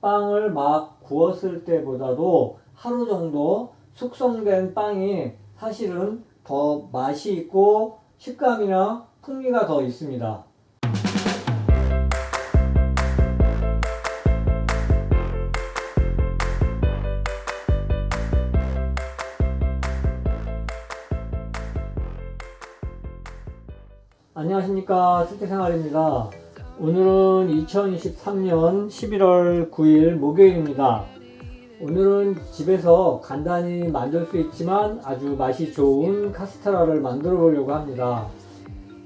빵을 막 구웠을 때보다도 하루 정도 숙성된 빵이 사실은 더 맛이 있고 식감이나 풍미가 더 있습니다. 안녕하십니까 실태생활입니다. 오늘은 2023년 11월 9일 목요일입니다. 오늘은 집에서 간단히 만들 수 있지만 아주 맛이 좋은 카스테라를 만들어 보려고 합니다.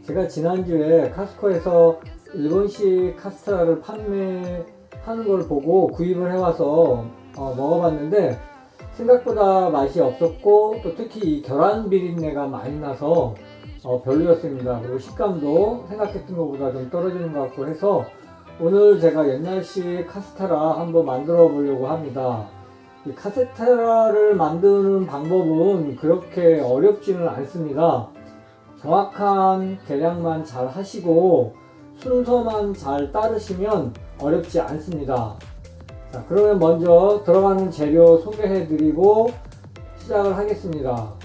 제가 지난주에 카스코에서 일본식 카스테라를 판매하는 걸 보고 구입을 해와서 어, 먹어봤는데 생각보다 맛이 없었고 또 특히 이 계란 비린내가 많이 나서 어, 별로였습니다. 그리고 식감도 생각했던 것보다 좀 떨어지는 것 같고 해서 오늘 제가 옛날식 카스테라 한번 만들어 보려고 합니다. 이 카스테라를 만드는 방법은 그렇게 어렵지는 않습니다. 정확한 계량만 잘 하시고 순서만 잘 따르시면 어렵지 않습니다. 자, 그러면 먼저 들어가는 재료 소개해 드리고 시작을 하겠습니다.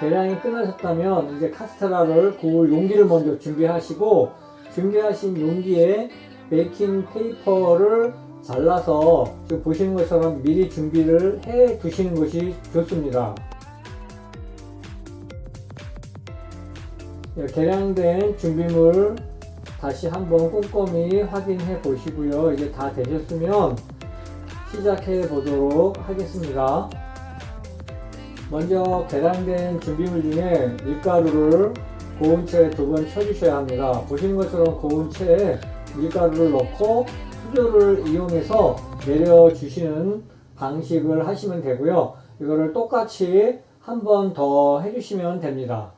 계량이 끝나셨다면 이제 카스테라를 구울 용기를 먼저 준비하시고 준비하신 용기에 베이킹 페이퍼를 잘라서 지금 보시는 것처럼 미리 준비를 해 두시는 것이 좋습니다. 예, 계량된 준비물 다시 한번 꼼꼼히 확인해 보시고요. 이제 다 되셨으면 시작해 보도록 하겠습니다. 먼저 계량된 준비물 중에 밀가루를 고운 채에 두 번 쳐주셔야 합니다. 보시는 것처럼 고운 채에 밀가루를 넣고 수저를 이용해서 내려주시는 방식을 하시면 되고요. 이거를 똑같이 한 번 더 해주시면 됩니다.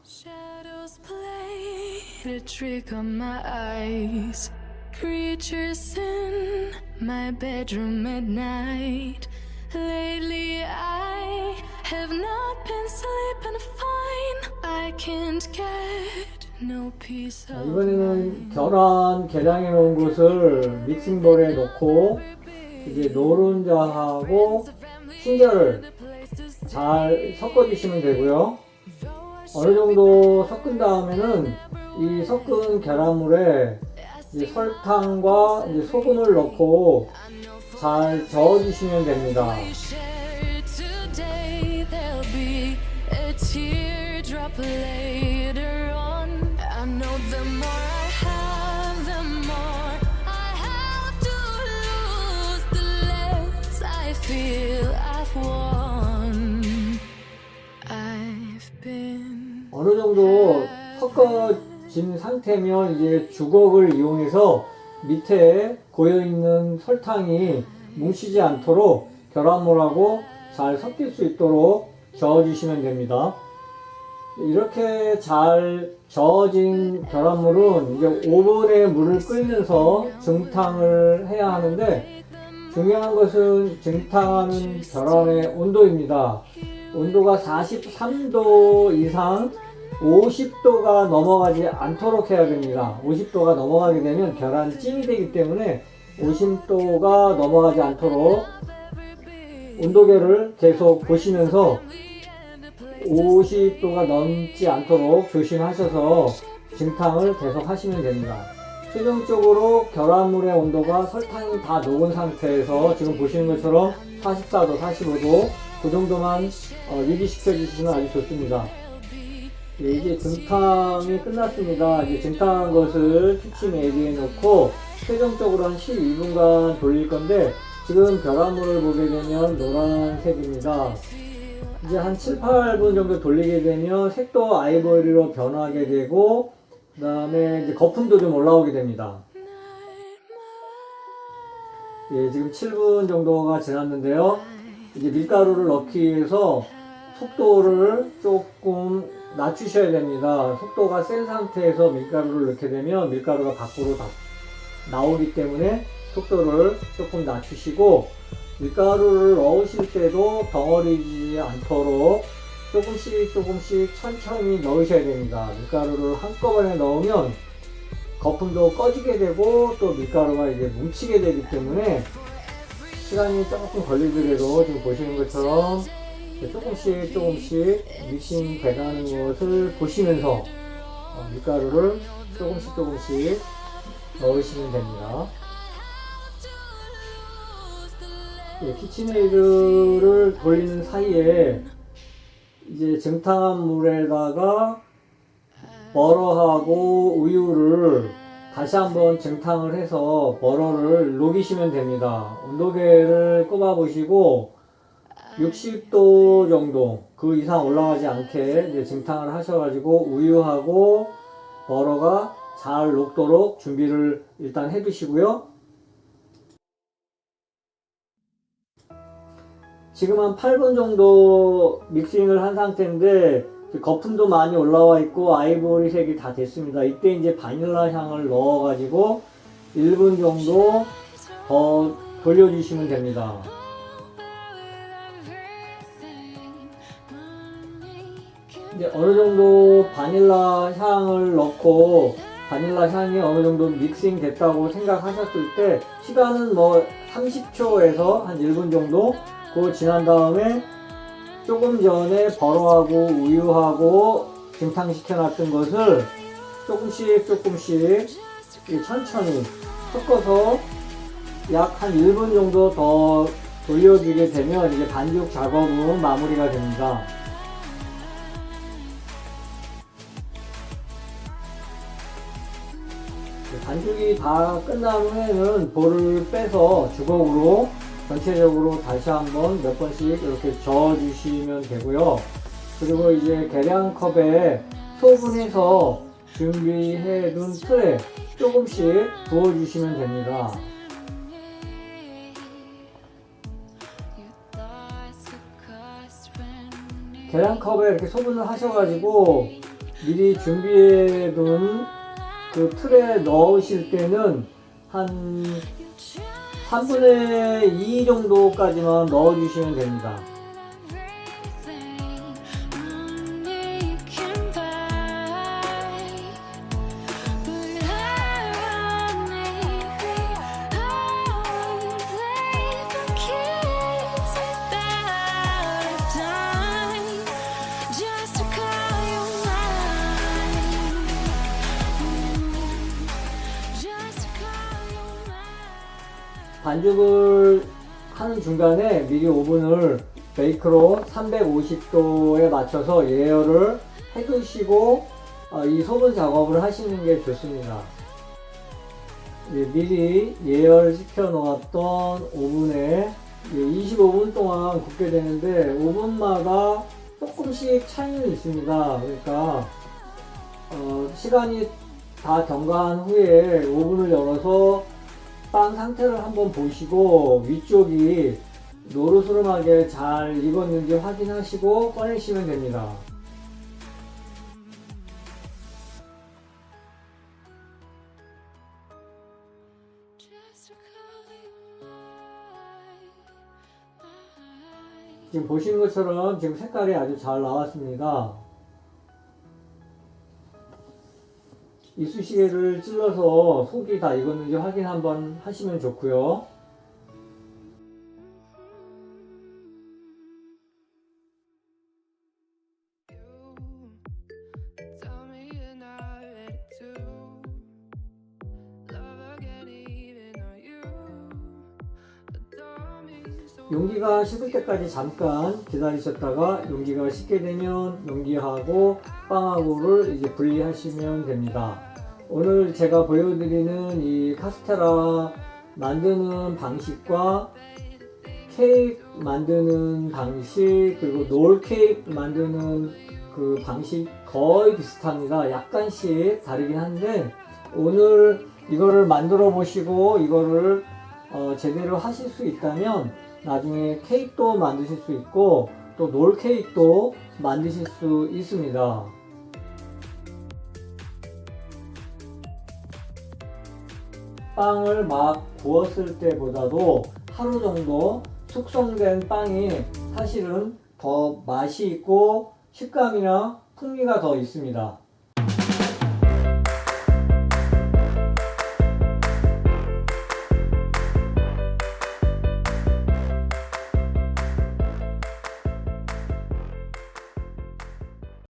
Have not been sleeping fine. I can't get no peace 자, of 이번에는 mind. 계란 계량해 놓은 것을 믹싱볼에 넣고 이제 노른자하고 흰자를 잘 섞어주시면 되고요. 어느 정도 섞은 다음에는 이 섞은 계란물에 이제 설탕과 이제 소금을 넣고 잘 저어주시면 됩니다. A teardrop later on. I know the more I have, the more I have to lose. The less I feel I've won. I've been. 어느 정도 섞어진 상태면 이제 주걱을 이용해서 밑에 고여있는 설탕이 뭉치지 않도록 계란물하고 잘 섞일 수 있도록 저어주시면 됩니다. 이렇게 잘 저어진 계란물은 이제 오븐에 물을 끓이면서 증탕을 해야 하는데 중요한 것은 증탕하는 계란의 온도입니다. 온도가 43도 이상 50도가 넘어가지 않도록 해야 됩니다. 50도가 넘어가게 되면 계란이 찜이 되기 때문에 50도가 넘어가지 않도록 온도계를 계속 보시면서 50도가 넘지 않도록 조심하셔서 증탕을 계속 하시면 됩니다. 최종적으로 계란물의 온도가 설탕이 다 녹은 상태에서 지금 보시는 것처럼 44도, 45도 그 정도만 어, 유지시켜 주시면 아주 좋습니다. 예, 이제 증탕이 끝났습니다. 이제 증탕한 것을 키친 에리에 넣고 최종적으로 한 12분간 돌릴 건데 지금 계란물을 보게 되면 노란색입니다. 이제 한 7, 8분 정도 돌리게 되면 색도 아이보리로 변하게 되고 그 다음에 이제 거품도 좀 올라오게 됩니다. 예, 지금 7분 정도가 지났는데요. 이제 밀가루를 넣기 위해서 속도를 조금 낮추셔야 됩니다. 속도가 센 상태에서 밀가루를 넣게 되면 밀가루가 밖으로 다 나오기 때문에 속도를 조금 낮추시고 밀가루를 넣으실 때도 덩어리지 않도록 조금씩 조금씩 천천히 넣으셔야 됩니다. 밀가루를 한꺼번에 넣으면 거품도 꺼지게 되고 또 밀가루가 이제 뭉치게 되기 때문에 시간이 조금 걸리더라도 지금 보시는 것처럼 조금씩 조금씩 믹싱 돼가는 것을 보시면서 어, 밀가루를 조금씩 조금씩 넣으시면 됩니다. 예, 키친에이드를 돌리는 사이에 이제 증탕한 물에다가 버러하고 우유를 다시 한번 증탕을 해서 버러를 녹이시면 됩니다. 온도계를 꼽아 보시고 60도 정도 그 이상 올라가지 않게 이제 증탕을 하셔가지고 우유하고 버러가 잘 녹도록 준비를 일단 해 두시고요. 지금 한 8분 정도 믹싱을 한 상태인데 거품도 많이 올라와 있고 아이보리 색이 다 됐습니다. 이때 이제 바닐라 향을 넣어가지고 1분 정도 더 돌려주시면 됩니다. 이제 어느 정도 바닐라 향을 넣고 바닐라 향이 어느 정도 믹싱 됐다고 생각하셨을 때 시간은 뭐 30초에서 한 1분 정도 그거 지난 다음에 조금 전에 버러하고 우유하고 증탕시켜 놨던 것을 조금씩 조금씩 이 천천히 섞어서 약 한 1분 정도 더 돌려주게 되면 이제 반죽 작업은 마무리가 됩니다. 반죽이 다 끝난 후에는 볼을 빼서 주걱으로 전체적으로 다시 한번 몇 번씩 이렇게 저어 주시면 되고요. 그리고 이제 계량컵에 소분해서 준비해 둔 틀에 조금씩 부어 주시면 됩니다. 계량컵에 이렇게 소분을 하셔가지고 미리 준비해 둔 그 틀에 넣으실 때는 한 3분의 2 정도까지만 넣어주시면 됩니다. 반죽을 하는 중간에 미리 오븐을 베이크로 350도에 맞춰서 예열을 해두시고 어, 이 소분 작업을 하시는 게 좋습니다. 예, 미리 예열시켜 놓았던 오븐에 25분 동안 굽게 되는데 오븐마다 조금씩 차이는 있습니다. 그러니까 어, 시간이 다 경과한 후에 오븐을 열어서 빵 상태를 한번 보시고 위쪽이 노르스름하게 잘 익었는지 확인하시고 꺼내시면 됩니다. 지금 보시는 것처럼 지금 색깔이 아주 잘 나왔습니다. 이쑤시개를 찔러서 속이 다 익었는지 확인 한번 하시면 좋고요. 용기가 식을 때까지 잠깐 기다리셨다가 용기가 식게 되면 용기하고 빵하고를 이제 분리하시면 됩니다. 오늘 제가 보여드리는 이 카스테라 만드는 방식과 케이크 만드는 방식 그리고 롤 케이크 만드는 그 방식 거의 비슷합니다. 약간씩 다르긴 한데 오늘 이거를 만들어 보시고 이거를 어, 제대로 하실 수 있다면 나중에 케이크도 만드실 수 있고 또 놀 케이크도 만드실 수 있습니다. 빵을 막 구웠을 때보다도 하루 정도 숙성된 빵이 사실은 더 맛이 있고 식감이나 풍미가 더 있습니다.